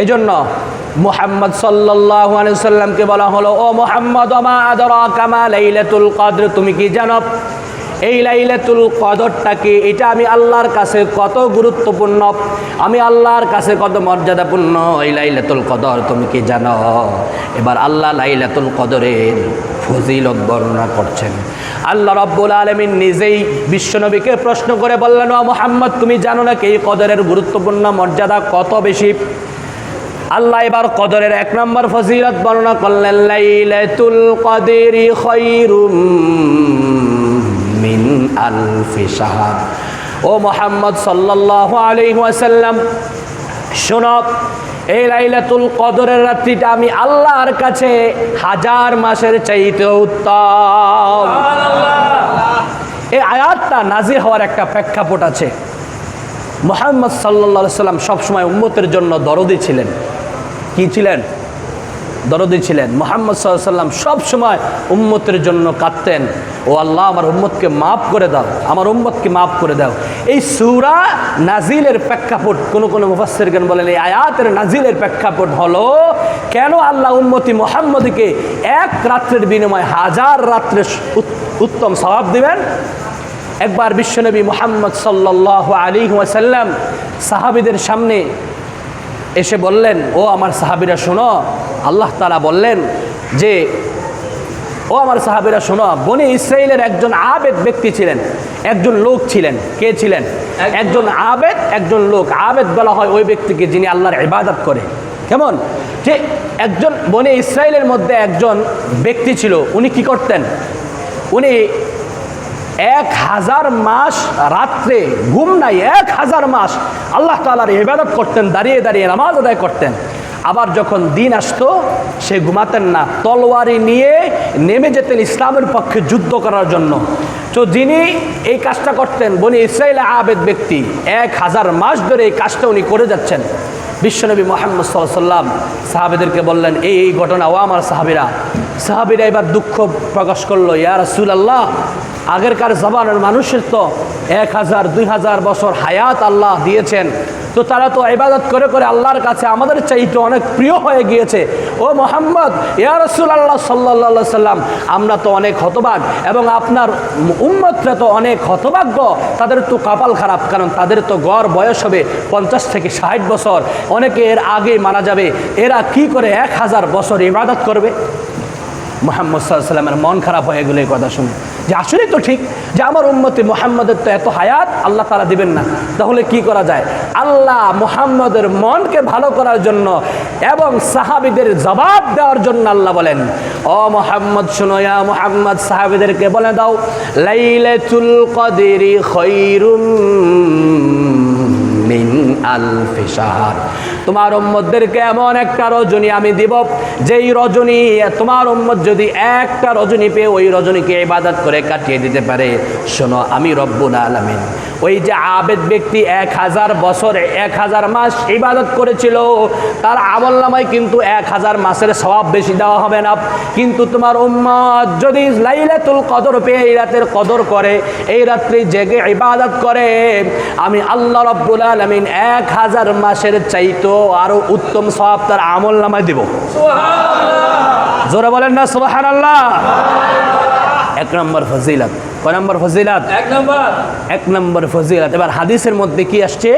এই জন্য মোহাম্মদ সাল্লামকে বলা হলো, ও মোহাম্মদ কামা কদর? তুমি কি জানো? এই লাইলাতুল কদরটা কি? এটা আমি আল্লাহর কাছে কত গুরুত্বপূর্ণ? আমি আল্লাহর কাছে কত মর্যাদাপূর্ণ? এই লাইলাতুল কদর তুমি কি জানো? এবার আল্লাহ লাইলাতুল কদরের ফজিলত বর্ণনা করছেন। আল্লাহ রব্বুল আলমিন নিজেই বিশ্বনবীকে প্রশ্ন করে বললেন, ও মোহাম্মদ, তুমি জানো না কি এই কদরের গুরুত্বপূর্ণ মর্যাদা কত বেশি? আল্লাহ এবার কদরের এক নম্বর ফজিলত বর্ণনা করলেন লাইলাতুল কদরি খৈরুম মিন আলফি শাহর। ও মোহাম্মদ সাল্লাল্লাহু আলাইহি ওয়াসাল্লাম শোনো এই লাইলাতুল কদরের রাত্রিটা আমি আল্লাহর কাছে হাজার মাসের চাইতে উত্তম। এই আয়াতটা নাজির হওয়ার একটা প্রেক্ষাপট আছে। মোহাম্মদ সাল্লা সাল্লাম সবসময় উম্মতের জন্য দরদি ছিলেন। কি ছিলেন? দরদি ছিলেন। মোহাম্মদ সাল্লাম সবসময় উম্মতের জন্য কাঁদতেন। ও আল্লাহ, আমার উম্মতকে মাফ করে দাও। আমার উম্মতকে মাফ করে দাও। এই সুরা নাজিলের প্রেক্ষাপট, কোনো কোনো মুফাসের জ্ঞান বলেন, এই আয়াতের নাজিলের প্রেক্ষাপট হলো, কেন আল্লাহ উম্মতি মোহাম্মদকে এক রাত্রের বিনিময়ে হাজার রাত্রে উত্তম স্বভাব দিবেন? একবার বিশ্বনবী মোহাম্মদ সাল্লাহ আলী ওয়াসাল্লাম সাহাবিদের সামনে এসে বললেন, ও আমার সাহাবিরা শোনো। আল্লাহ তালা বললেন যে, ও আমার সাহাবিরা শোনো, বনি ইসরায়েলের একজন আবেদ ব্যক্তি ছিলেন, একজন লোক ছিলেন। কে ছিলেন? একজন আবেদ, একজন লোক। আবেদ বলা হয় ওই ব্যক্তিকে যিনি আল্লাহর ইবাদত করে। কেমন? যে একজন বনে ইসরায়েলের মধ্যে একজন ব্যক্তি ছিল, উনি কি করতেন? উনি এক হাজার মাস রাত্রে, ঘুম নাই, এক হাজার মাস আল্লাহ তালার ইবাদত করতেন, দাঁড়িয়ে দাঁড়িয়ে নামাজ আদায় করতেন। আবার যখন দিন আসতো, সে ঘুমাতেন না। তলোয়ারি নিয়ে নেমে যেতেন ইসলামের পক্ষে যুদ্ধ করার জন্য। তো যিনি এই কাজটা করতেন, বনি ইসরায়েল আবেদ ব্যক্তি, এক হাজার মাস ধরে এই কাজটা উনি করে যাচ্ছেন। বিশ্বনবী মোহাম্মদ সাল্লাম সাহাবেদেরকে বললেন, এই এই ঘটনা, ও আমার সাহাবিরা। সাহাবিরা এবার দুঃখ প্রকাশ করল, ইয়া রসুল আল্লাহ আগেরকার জবানের মানুষের তো এক হাজার, দুই হাজার বছর হায়াত আল্লাহ দিয়েছেন। তো তারা তো ইবাদত করে করে আল্লাহর কাছে আমাদের চাইতে অনেক প্রিয় হয়ে গিয়েছে। ও মোহাম্মদ, ইয়া রসুল আল্লাহ সাল্লা সাল্লাম আমরা তো অনেক হতবাগ এবং আপনার উম্মতরা তো অনেক হতভাগ্য। তাদের তো কপাল খারাপ, কারণ তাদের তো গড় বয়স হবে পঞ্চাশ থেকে ষাট বছর। অনেকে এর আগে মারা যাবে। এরা কি করে এক হাজার বছর ইবাদত করবে? মোহাম্মদ সাল্লাহ সাল্লামের মন খারাপ হয়ে গেলো কথা শুনে। যে আসলেই তো ঠিক যে আমার উম্মতে মোহাম্মদের তো এত হায়াত, আল্লাহ তারা দিবেন না। তাহলে কি করা যায়? আল্লাহ মোহাম্মদের মনকে ভালো করার জন্য এবং সাহাবিদের জবাব দেওয়ার জন্য আল্লাহ বলেন, ও মোহাম্মদ সুনয়া মোহাম্মদ, সাহাবিদেরকে বলে দাও লাইলে চুল কদেরি খৈরুম মিন আলফি শাহর তোমার উম্মতদেরকে এমন একটা রজনী আমি দিব, যেই রজনী, তোমার উম্মত যদি একটা রজনী পেয়ে ওই রজনীকে ইবাদত করে কাটিয়ে দিতে পারে। শোনো, আমি রব্বুল আলামিন ওই যে আবেদ ব্যক্তি এক হাজার বছর, এক হাজার মাস ইবাদত করেছিল, তার আমল নামায় কিন্তু এক হাজার মাসের স্বভাব বেশি দেওয়া হবে না। কিন্তু তোমার উম্মত যদি লাইলাতুল কদর পেয়ে এই রাতের কদর করে, এই রাত্রি জেগে ইবাদত করে, আমি আল্লাহ রব্বুল আলমিন এক হাজার মাসের চাইতো আরও উত্তম সব তার আমল নামায় দিব জোরে বলেন না সোহান আল্লাহ এক নম্বর ফজিলত। কয় নম্বর ফজিলত? এক নম্বর। এক নম্বর ফজিলত। এবার হাদিসের মধ্যে কি আসছে?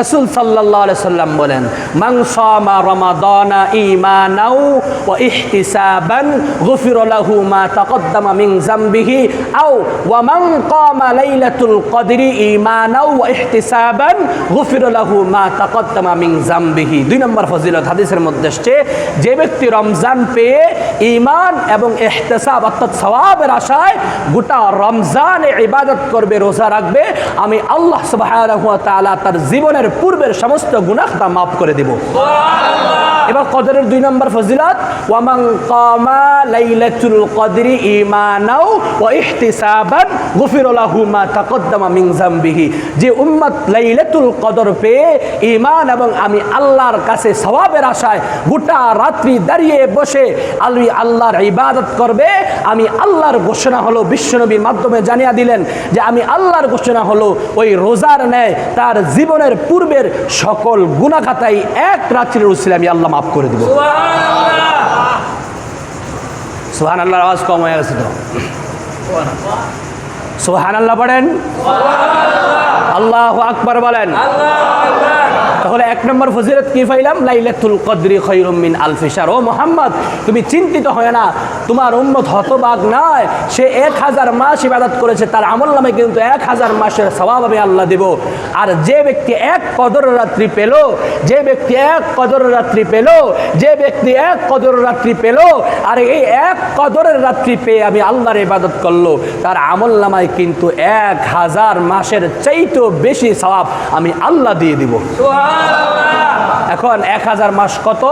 রসুল সাল্লাহ সাল্লাম বলেন সামা রমাদানা ঈমানাও ইহতিসাবান গুফির লাহু মা তাকদ্দামা মিন যামবিহি আও ওয়া মান কামা লাইলাতুল কদরি ঈমানাও ওয়া ইহতিসাবান গুফির লাহু মা তাকদ্দামা মিন যামবিহি। দুই নম্বর ফজিলত হাদিসের মধ্যে আসছে যে ব্যক্তি রমজান পেয়ে ঈমান এবং ইহতিসাব অর্থাৎ সওয়াবের আশায় গোটা রমজানে ইবাদত করবে, রোজা রাখবে, আমি আল্লাহ সবাই তার জীবনের পূর্বের সমস্ত গুনাহটা মাফ করে দেব। এবার কদরের দুই নম্বর ফজিলত, ওয়ামান কামা লাইলাতুল কদরি ঈমানাও ওয়া ইহতিসাবান গুফির লাহু মা তাকদ্দামা মিন যে উম্মত লাইলাতুল কদর ঈমান এবং আমি আল্লাহর কাছে সওয়াবের আশায় গোটা রাত্রি দাঁড়িয়ে বসে আলুই আল্লাহর ইবাদত করবে, আমি আল্লাহর ঘোষণা হলো বিশ্বনবীর মাধ্যমে জানিয়ে দিলেন যে আমি আল্লাহর ঘোষণা হলো ওই রোজার ন্যায় তার জীবনের পূর্বের সকল গুণাখাতাই এক রাত্রির উসিলে আমি আল্লাহ মাফ করে দিব। সোহান আল্লাহর আওয়াজ কম হয়ে গেছে তো। সোহান আল্লাহ পড়েন আল্লাহ আকবর বলেন। তাহলে এক নম্বর ফজিলত কি পাইলাম? লাইলাতুল কদরি খৈরুম মিন আলফিসার ও মোহাম্মদ, তুমি চিন্তিত হয় না। তোমার উম্মত হতবাগ নয়। সে এক হাজার মাস ইবাদত করেছে। তার আমল নামে কিন্তু এক হাজার মাসের স্বভাব আমি আল্লাহ দেব। আর যে ব্যক্তি এক কদর রাত্রি পেল, যে ব্যক্তি এক কদর রাত্রি পেল, যে ব্যক্তি এক কদর রাত্রি পেল, আর এই এক কদরের রাত্রি পেয়ে আমি আল্লাহর ইবাদত করল। তার আমল নামায় কিন্তু এক হাজার মাসের চাইতেও বেশি স্বভাব আমি আল্লাহ দিয়ে দিব। এখন এক হাজার মাস কত?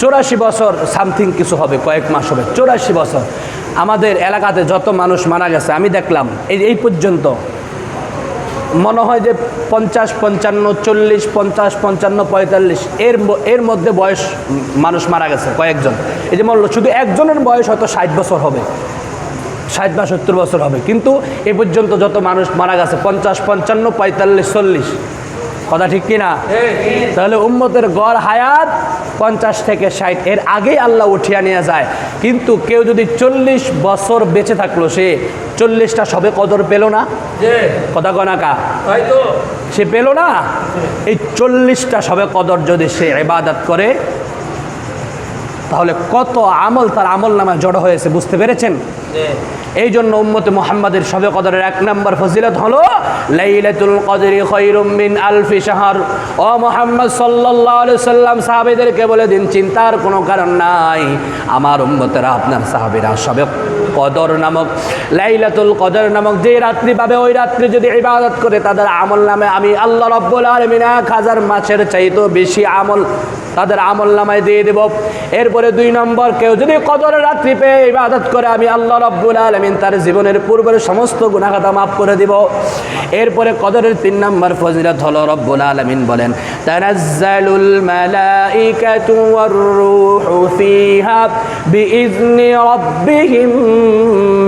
চৌরাশি বছর, সামথিং কিছু হবে, কয়েক মাস হবে, চৌরাশি বছর। আমাদের এলাকাতে যত মানুষ মারা গেছে, আমি দেখলাম, এই এই পর্যন্ত। মনে হয় যে পঞ্চাশ, পঞ্চান্ন, চল্লিশ, পঞ্চাশ, পঞ্চান্ন, পঁয়তাল্লিশ, এর এর মধ্যে বয়স মানুষ মারা গেছে, কয়েকজন। এই যে বলল শুধু একজনের বয়স হয়তো ষাট বছর হবে, ষাট বা সত্তর বছর হবে। কিন্তু এ পর্যন্ত যত মানুষ মারা গেছে, পঞ্চাশ, পঞ্চান্ন, পঁয়তাল্লিশ, চল্লিশ কথা ঠিক কিনা? তাহলে উম্মতের গড় হায়াত পঞ্চাশ থেকে ষাট এর আগেই আল্লাহ উঠিয়া নিয়ে যায়। কিন্তু কেউ যদি চল্লিশ বছর বেঁচে থাকল সে চল্লিশটা সবে কদর পেল না? কথা কনাকা হয়তো সে পেল না? এই চল্লিশটা সবে কদর যদি সে এবাদাত করে তাহলে কত আমল তার আমল নামে জড়ো হয়েছে বুঝতে পেরেছেন? এই জন্য উম্মতে মোহাম্মদের সবে কদরের এক নম্বর ফজিলত হলো লাইলাতুল কদরি খৈরুম মিন আলফি শাহর। ও মোহাম্মদ সাল্লাল্লাহু আলাইহি সাল্লাম সাহাবীদেরকে বলে দিন চিন্তার কোনো কারণ নাই। আমার উম্মতেরা আপনার সাহাবীরা সবে কদর নামক লাইলাতুল কদর নামক যে রাত্রি পাবে ওই রাত্রি যদি ইবাদত করে তাদের আমল নামে আমি আল্লাহ রব্বুল আলমিন এক হাজার মাসের চাইতেও বেশি আমল তাদের আমল নামায় দিয়ে দেব। এরপরে দুই নম্বর, কেউ যদি কদর রাত্রি পেয়ে ইবাদত করে, আমি আল্লাহ রব্বুল আলমিন তার জীবনের পূর্বের সমস্ত গুণাখাতা মাফ করে দিব। এরপরে কদরের তিন নম্বর ফজিলত হলো রব্বুল আলমিন বলেন, তানাজ্জালুল মালাইকাতু ওয়ার ফিহা বিইذনি রাব্বিহিম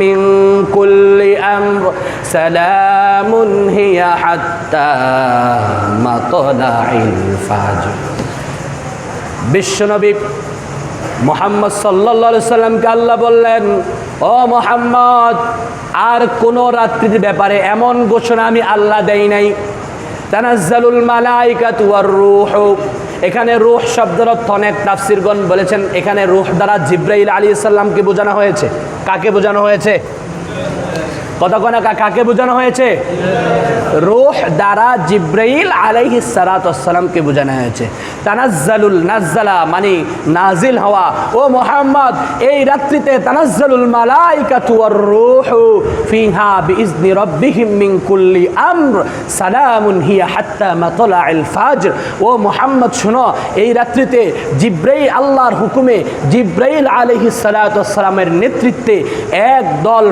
মিন কুল্লি আমর, সালামুন হিয়া হাত্তা মাতলাইল ফাজর। বিশ্বনবী মোহাম্মদ সাল্লা সাল্লামকে আল্লাহ বললেন, ও মোহাম্মদ, আর কোনো রাত্রির ব্যাপারে এমন ঘোষণা আমি আল্লাহ দেই নাই। তানাজ্জালুল মালাইকাতু তুয়ার রূহ। এখানে রুহ শব্দের অর্থ অনেক তাফসিরগণ বলেছেন, এখানে রুহ দ্বারা জিব্রাইল আলী সাল্লামকে বোঝানো হয়েছে। কাকে বোঝানো হয়েছে? কনা কাকে বোঝানো হয়েছে? রোহ দ্বারা জিব্রাইল আলাইহি সালাতামকে বোঝানো হয়েছে। তানাজ্জালুল নাজ্জালা মানে নাজিল হওয়া। ও মোহাম্মদ, এই রাত্রিতে তানাজ্জালুল ফিহা কুল্লি আমর। সালামুন হিয়া হাত্তা ফাজর। ও মোহাম্মদ, শুনো, এই রাত্রিতে জিব্রাইল আল্লাহর হুকুমে জিব্রাইল আলাইহি সালাতামের নেতৃত্বে এক দল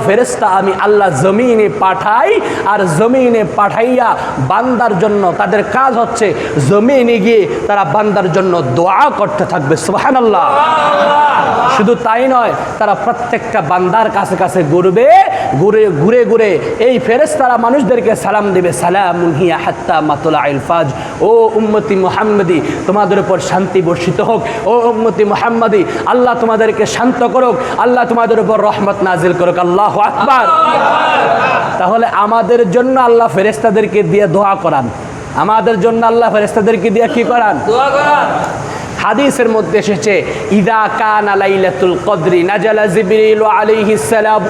আমি আল্লাহ জমিনে পাঠাই আর জমিনে পাঠাইয়া বান্দার জন্য তাদের কাজ হচ্ছে জমিনে গিয়ে তারা বান্দার জন্য দোয়া করতে থাকবে। সুবাহান আল্লাহ শুধু তাই নয়, তারা প্রত্যেকটা বান্দার কাছে কাছে ঘুরবে, ঘুরে ঘুরে ঘুরে এই ফেরেস তারা মানুষদেরকে সালাম দেবে। সালাম হিয়া হাত্তা মাতুলা ফাজ। ও উম্মতি মুহাম্মদি, তোমাদের উপর শান্তি বর্ষিত হোক। ও উম্মতি মুহাম্মদি, আল্লাহ তোমাদেরকে শান্ত করুক। আল্লাহ তোমাদের উপর রহমত নাজিল করুক। আল্লাহ আকবার। তাহলে আমাদের জন্য আল্লাহ ফেরেস্তাদেরকে দিয়ে দোয়া করান। আমাদের জন্য আল্লাহ ফেরেস্তাদেরকে দিয়ে কি করান? হাদিসের মধ্যে এসেছে ইদা কান আলাইলাতুল কদরি নাজালা জিবরিল আলাইহিস সালাম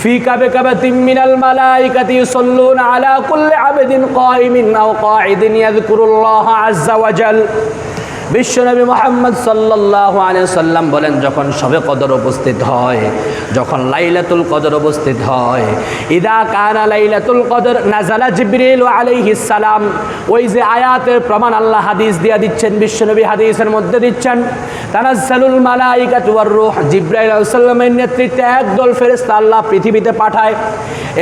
ফি কাবে কাবাতিম মিনাল মালাইকাতি ইউসাল্লুনা আলা কুল্লি আবদিন কায়িমিন আও কাঈদিন ইয়াযকুরুল্লাহ আজ্জা ওয়া জাল। বিশ্বনবী মোহাম্মদ সাল্লাহ সাল্লাম বলেন, যখন সবে কদর উপস্থিত হয়, যখন লাইলাতুল কদর উপস্থিত হয়, ইদা কানা লাইলাতুল কদর নাজালা জিবরিল সালাম, ওই যে আয়াতের প্রমাণ আল্লাহ হাদিস দিয়া দিচ্ছেন বিশ্বনবী হাদিসের মধ্যে দিচ্ছেন, তানাজ্জালুল মালাইকাতু ওয়ার রূহ, জিবরাইল আলাইহিস সালামের নেতৃত্বে একদল ফেরেশতা আল্লাহ পৃথিবীতে পাঠায়।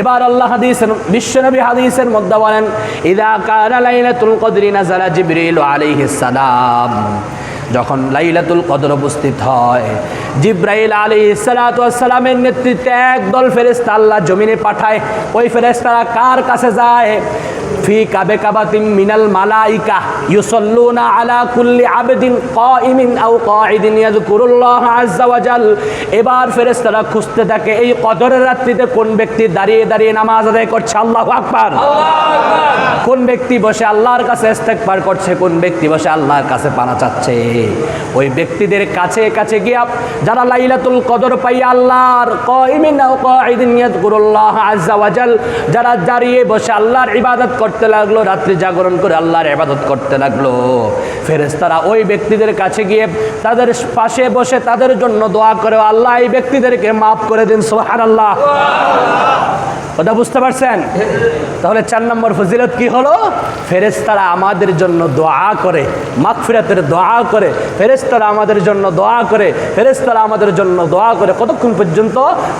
এবার আল্লাহ হাদিসের বিশ্বনবী হাদিসের মধ্যে বলেন, ইদা কানা লাইলাতুল কদরি নাজালা জিবরিল আলাইহিস সালাম যখন লাইলাতুল কদর উপস্থিত হয়, জিব্রাইল আলী সালাতামের নেতৃত্বে একদল ফেরেস্তা আল্লাহ জমিনে পাঠায়। ওই ফেরেস্তারা কার কাছে যায়? ফি কাবে কাবাতিম মিনাল মালাইকা ইউসাল্লুনা আলা কুল্লি আবেদিন কাইমিন আও কাইদিন ইয়াযকুরুল্লাহ আযজা ওয়া জাল এবার ফেরেশতারা খুঁজতে থাকে, এই কদরের রাত্রিতে কোন ব্যক্তি দাঁড়িয়ে দাঁড়িয়ে নামাজ আদায় করছে? আল্লাহু আকবার। কোন ব্যক্তি বসে আল্লাহর কাছে ইস্তেগফার করছে? কোন ব্যক্তি বসে আল্লাহর কাছে পানা চাচ্ছে? ওই ব্যক্তিদের কাছে কাছে গিয়া যারা লাইলাতুল কদর পাই আল্লাহর কাইমিন আও কাইদিন ইয়াযকুরুল্লাহ আযজা ওয়া জাল যারা দাঁড়িয়ে বসে আল্লাহর ইবাদত করতে লাগল, রাত্রি জাগরণ করে আল্লাহর ইবাদত করতে লাগল। ফেরেশতারা ওই ব্যক্তিদের কাছে গিয়ে তাদের পাশে বসে তাদের জন্য দোয়া করে, আল্লাহ, এই ব্যক্তিদেরকে মাফ করে দিন, সুবহানাল্লাহ। কথা বুঝতে পারছেন? তাহলে চার নম্বর ফজিলত কি হলো? ফেরেস্তারা আমাদের জন্য দোয়া করে, মাগফিরাতের দোয়া করে ফেরেস্তারা আমাদের জন্য দোয়া করে ফেরেস্তারা আমাদের জন্য দোয়া করে। কতক্ষণ পর্যন্ত?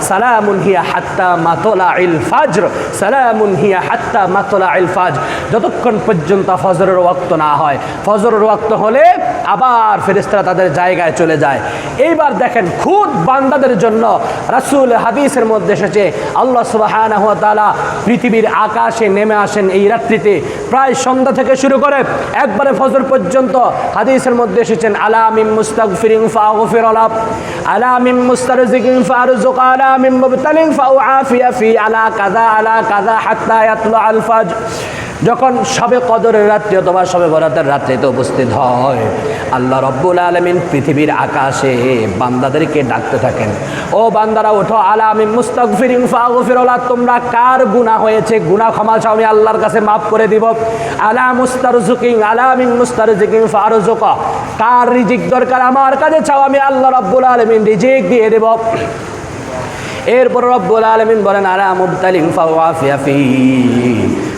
সালামুন হিয়া হাত্তা মাতলা ইল ফাজর, সালামুন হিয়া হাত্তা মাতলা ইল ফাজ যতক্ষণ পর্যন্ত ফজরের ওয়াক্ত না হয়। ফজরের ওয়াক্ত হলে আবার ফেরেস্তারা তাদের জায়গায় চলে যায়। এইবার দেখেন খুদ বান্দাদের জন্য রাসূল হাদিসের মধ্যে এসেছে, আল্লাহ তাআলা পৃথিবীর আকাশে নেমে আসেন এই রাত্রিতে। প্রায় সন্ধ্যা থেকে শুরু করে একবারে ফজর পর্যন্ত হাদিসের মধ্যে এসেছেন আলামিম মুস্তাগফিরিন ফাগফির লাহ আলামিম ফারজুক আলামিম মুবতালিন ফাউআফিয়া ফি, আলা কাযা আলা কাযা হাত্তা ইয়াতলু আল ফাজর। যখন সবে কদরের রাত্রি অথবা সবে বরাতের রাত্রিতে উপস্থিত হয়, আল্লাহ রব্বুল আলমিন পৃথিবীর আকাশে বান্দাদেরকে ডাকতে থাকেন। ও বান্দারা, ওঠো আলামিন মুস্তাগফিরিন ফাগফিরুল্লাহ তোমরা কার গুনাহ হয়েছে? গুনাহ ক্ষমা চাও আমি আল্লাহর কাছে মাফ করে দিব। আলা মুস্তার মুস্তারজুকিন আলামিন মুস্তারজিকিন ফারজুকা কার রিজিক দরকার আমার কাছে চাও আমি, আল্লাহ রব্বুল আলমিন রিজিক দিয়ে দেব। এরপর রব্বুল আলমিন বলেন, আলা মুবতালিন ফাওয়াফিয়া ফি।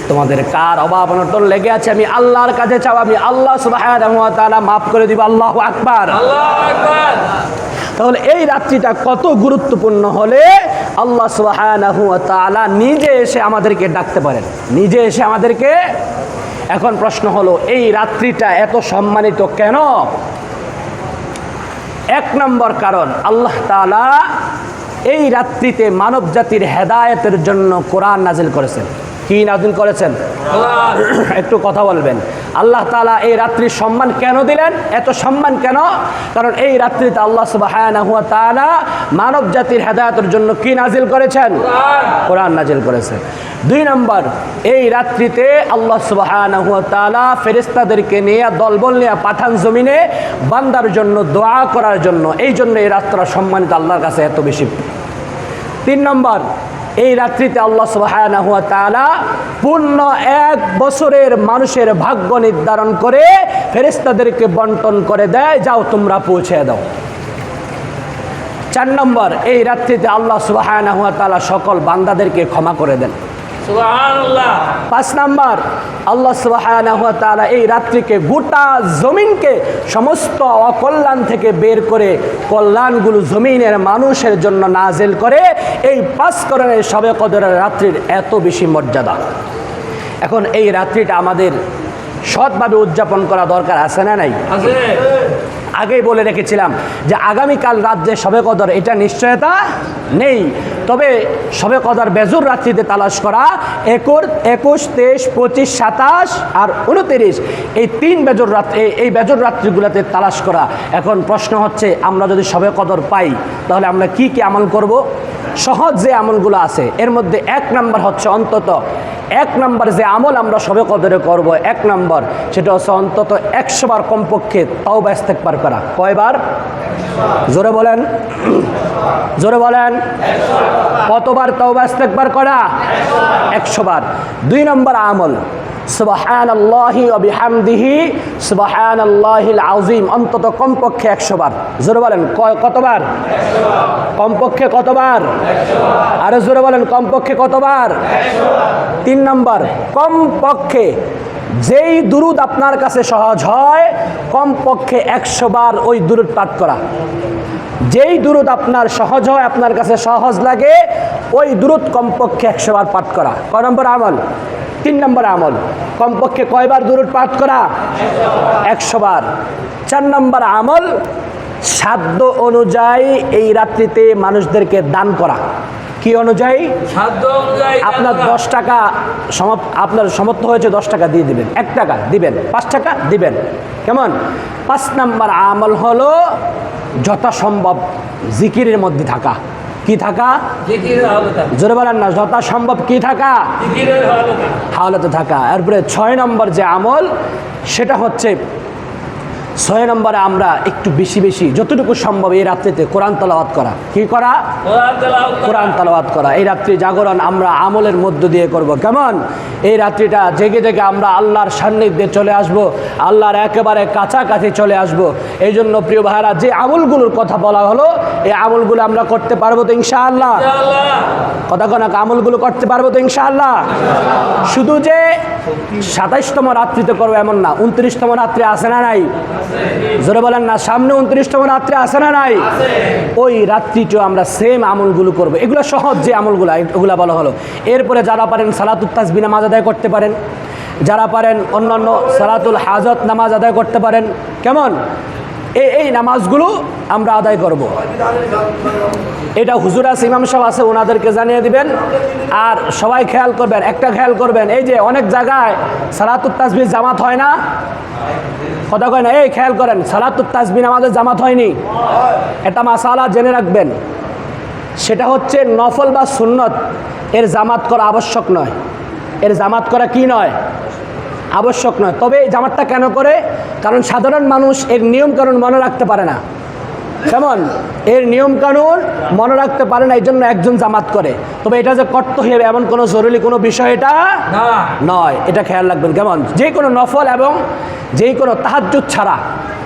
তোমাদের কার অভাব অনটন লেগে আছে? আমি আল্লাহর কাছে চাও আমি আল্লাহ ওয়া মাফ করে দিব আল্লাহ আকবার। তাহলে এই রাত্রিটা কত গুরুত্বপূর্ণ হলে আল্লাহ তাআলা নিজে এসে আমাদেরকে ডাকতে পারেন। নিজে এসে আমাদেরকে এখন প্রশ্ন হলো এই রাত্রিটা এত সম্মানিত কেন? এক নম্বর কারণ আল্লাহ তাআলা এই রাত্রিতে মানব জাতির হেদায়তের জন্য কোরআন নাজিল করেছেন। কি নাজিল করেছেন? একটু কথা বলবেন। আল্লাহ তালা এই রাত্রির সম্মান কেন দিলেন? এত সম্মান কেন? কারণ এই রাত্রিতে আল্লাহ সুবাহানাহু ওয়া তাআলা মানব জাতির হেদায়েতের জন্য কি নাজিল করেছেন? কোরআন। নাজিল করেছেন দুই নম্বর এই রাত্রিতে আল্লাহ সুবাহানাহু ওয়া তাআলা ফেরেশতাদেরকে নিয়ে দলবল নিয়ে পাঠান জমিনে বান্দার জন্য দোয়া করার জন্য। এই জন্য এই রাত্রা সম্মানিত আল্লাহর কাছে এত বেশি। তিন নম্বর এই রাত্রিতে আল্লাহ সুবহানাহু হুয়া তালা পূর্ণ এক বছরের মানুষের ভাগ্য নির্ধারণ করে ফেরেস্তাদেরকে বন্টন করে দেয়, যাও, তোমরা পৌঁছে দাও। চার নম্বর, এই রাত্রিতে আল্লাহ সুবহানাহু হুয়া তালা সকল বান্দাদেরকে ক্ষমা করে দেন। পাঁচ নাম্বার আল্লাহ তাআলা এই রাত্রিকে গোটা জমিনকে সমস্ত অকল্যাণ থেকে বের করে কল্যাণগুলো জমিনের মানুষের জন্য নাজেল করে এই পাঁচ করণের সবে কদরের রাত্রির এত বেশি মর্যাদা। এখন এই রাত্রিটা আমাদের সৎভাবে উদযাপন করা দরকার আছে না নাই? আগেই বলে রেখেছিলাম যে আগামীকাল রাত যে সবে কদর, এটা নিশ্চয়তা নেই। তবে সবে কদর বেজুর রাত্রিতে তালাশ করা একুর একুশ, তেইশ, পঁচিশ, সাতাশ আর উনতিরিশ, এই তিন বেজর রাত্রি এই বেজর রাত্রিগুলোতে তালাশ করা। এখন প্রশ্ন হচ্ছে, আমরা যদি সবে কদর পাই, তাহলে আমরা কি কি আমল করব? সহজ যে আমলগুলো আছে, এর মধ্যে এক নাম্বার হচ্ছে অন্তত এক নম্বর যে আমল আমরা সবে কদরে করব, এক নম্বর, সেটা হচ্ছে অন্তত একশোবার কমপক্ষে তাও ব্যস্ত পার করা। কয়বার? জোরে বলেন। জোরে বলেন। কতবার তাও ব্যস্ত একবার করা একশোবার দুই নম্বর আমল সুবাহান আল্লাহি অবিহামদিহি সুবাহান আল্লাহিল আজিম অন্তত কমপক্ষে একশো বার। জোরে বলেন ক- কতবার? কমপক্ষে কতবার? আরও জোরে বলেন, কমপক্ষে কতবার? তিন নম্বর, কমপক্ষে যেই দুরুদ আপনার কাছে সহজ হয়, কমপক্ষে একশো বার ওই দুরুদ পাঠ করা। যেই দুরুদ আপনার সহজ হয়, আপনার কাছে সহজ লাগে, ওই দুরুদ কমপক্ষে একশো বার পাঠ করা। কয় নম্বর আমল? তিন নম্বর আমল। কমপক্ষে কয়বার দুরুদ পাঠ করা? একশো বার চার নম্বর আমল সাধ্য অনুযায়ী এই রাত্রিতে মানুষদেরকে দান করা। কি অনুযায়ী? আপনার দশ টাকা সম- আপনার সমর্থ হয়েছে দশ টাকা দিয়ে দিবেন। এক টাকা দিবেন পাঁচ টাকা দিবেন। কেমন? পাঁচ নাম্বার আমল হলো যথাসম্ভব জিকিরের মধ্যে থাকা। কি থাকা? জোরে বলেন না যথাসম্ভব কি থাকা? হাওলাতে থাকা। এরপরে ছয় নম্বর যে আমল সেটা হচ্ছে ছয় নম্বরে আমরা একটু বেশি বেশি যতটুকু সম্ভব এই রাত্রিতে কোরআন তালাওয়াত করা। কি করা? কোরআন তেলাওয়াত করা। এই রাত্রি জাগরণ আমরা আমলের মধ্য দিয়ে করব। কেমন? এই রাত্রিটা জেগে জেগে আমরা আল্লাহর সান্নিধ্যে চলে আসব আল্লাহর একেবারে কাছাকাছি চলে আসব। এই জন্য প্রিয় ভাইরা যে আমলগুলোর কথা বলা হলো এই আমলগুলো আমরা করতে পারব তো ইনশাআল্লাহ। কথা কোনো আমলগুলো করতে পারব তো ইনশাআল্লাহ। শুধু যে সাতাইশতম রাত্রিতে করব এমন না উনত্রিশতম রাত্রি আসে না নাই? জোরে বলেন না সামনে উনত্রিশতম রাত্রি আসে না নাই? ওই রাত্রিটিও আমরা সেম আমলগুলো করব। এগুলো সহজ যে আমলগুলো এগুলো বলা হলো। এরপরে যারা পারেন সালাতুল তাসবি নামাজ আদায় করতে পারেন। যারা পারেন অন্যান্য সালাতুল হাজত নামাজ আদায় করতে পারেন। কেমন? এই এই নামাজগুলো আমরা আদায় করব। এটা হুজুর আছে ইমাম সাহেব আছে ওনাদেরকে জানিয়ে দিবেন। আর সবাই খেয়াল করবেন একটা খেয়াল করবেন এই যে অনেক জায়গায় সালাতুত তাসবির জামাত হয় না? কথা কয় না, এই খেয়াল করেন, সালাতুত তাসবিন আমাদের জামাত হয়নি। এটা মাসালা জেনে রাখবেন। সেটা হচ্ছে নফল বা সুন্নত, এর জামাত করা আবশ্যক নয়। এর জামাত করা কি নয়? আবশ্যক নয়। তবে এই জামাতটা কেন করে? কারণ সাধারণ মানুষ এর নিয়মকানুন মনে রাখতে পারে না। কেমন? এর নিয়মকানুন মনে রাখতে পারে না এই জন্য একজন জামাত করে। তবে এটা যে করতে হবে এমন কোনো জরুরি কোনো বিষয় এটা না। নয়। এটা খেয়াল রাখবেন। কেমন? যে কোনো নফল এবং যে কোনো তাহাজ্জুদ ছাড়া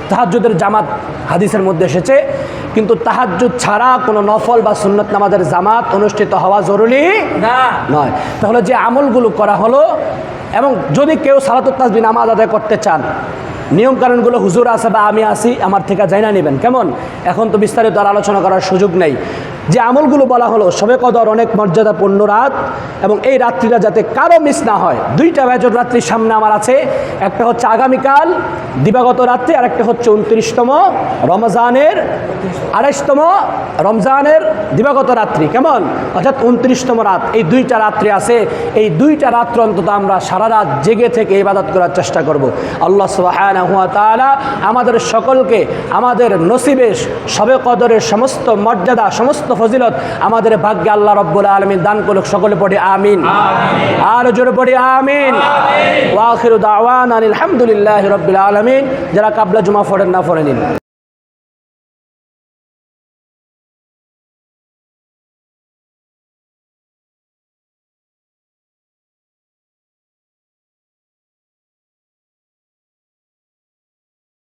তাহাজ্জুদের জামাত হাদিসের মধ্যে এসেছে কিন্তু তাহাজ্জুদ ছাড়া কোনো নফল বা সুন্নত নামাজের জামাত অনুষ্ঠিত হওয়া জরুরি না। নয়। তাহলে যে আমলগুলো করা হলো এবং যদি কেউ সালাতুত তাসবি নামাজ আদায় করতে চান নিয়মকানুনগুলো হুজুর আছে বা আমি আসি আমার থেকে জানা নেবেন। কেমন? এখন তো বিস্তারিত আর আলোচনা করার সুযোগ নেই। যে আমলগুলো বলা হলো সবে কদর অনেক মর্যাদাপূর্ণ রাত এবং এই রাত্রিটা যাতে কারও মিস না হয়। দুইটা বেজর রাত্রির সামনে আমার আছে। একটা হচ্ছে আগামীকাল, দিবাগত রাত্রি, আর একটা হচ্ছে উনত্রিশতম রমজানের, আড়াইশতম রমজানের দিবাগত রাত্রি। কেমন? অর্থাৎ উনত্রিশতম রাত। এই দুইটা রাত্রি আছে। এই দুইটা রাত্র অন্তত আমরা সারা রাত জেগে থেকে ইবাদত করার চেষ্টা করব। আল্লাহ তাআলা আমাদের সকলকে আমাদের নসিবে সবে কদরের সমস্ত মর্যাদা সমস্ত ফজিলত আমাদের ভাগ্যে আল্লাহ রব্বুল আলমিন দান করুক। সকলে পড়ে আমিন। আর জোরে পড়ে আমিন। ওয়াখির দাওয়ান আলহামদুলিল্লাহ রব্বুল আলমিন। যারা কাবলা জুমা ফরেন না ফোড়ে নিন।